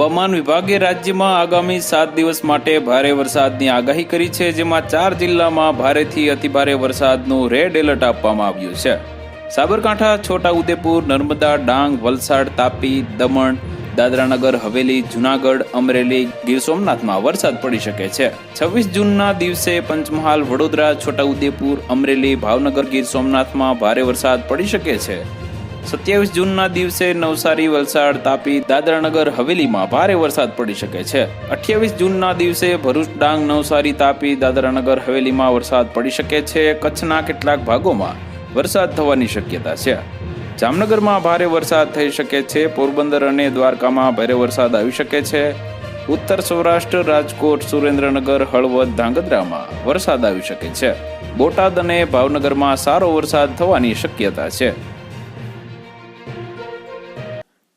હવામાન વિભાગે રાજ્યમાં આગામી સાત દિવસ માટે ભારે વરસાદની આગાહી કરી છે, જેમાં ચાર જિલ્લામાં ભારેથી અતિભારે વરસાદનું રેડ એલર્ટ આપવામાં આવ્યું છે. સાબરકાંઠા છોટા ઉદેપુર નર્મદા, ડાંગ, વલસાડ, તાપી, દમણ, દાદરાનગર, હવેલી, જુનાગઢ, અમરેલી, ગીર સોમનાથમાં વરસાદ પડી શકે છે. છવ્વીસ જૂનના દિવસે પંચમહાલ, વડોદરા, છોટાઉદેપુર, અમરેલી, ભાવનગર, ગીર સોમનાથમાં ભારે વરસાદ પડી શકે છે. સત્યાવીસ જૂનના દિવસે નવસારી, વલસાડ, તાપી, દાદરાનગર, હવેલીમાં ભારે વરસાદ પડી શકે છે. અઠ્યાવીસ જૂનના દિવસે ભરૂચ, ડાંગ, નવસારી, તાપી, દાદરાનગર, હવેલીમાં વરસાદ પડી શકે છે. કચ્છના કેટલાક ભાગોમાં વરસાદ થવાની શક્યતા છે. જામનગરમાં ભારે વરસાદ થઈ શકે છે. પોરબંદર અને દ્વારકામાં ભારે વરસાદ આવી શકે છે. ઉત્તર સૌરાષ્ટ્ર, રાજકોટ, સુરેન્દ્રનગર, હળવદ, ધાંગધ્રામાં વરસાદ આવી શકે છે. બોટાદ અને ભાવનગરમાં સારો વરસાદ થવાની શક્યતા છે.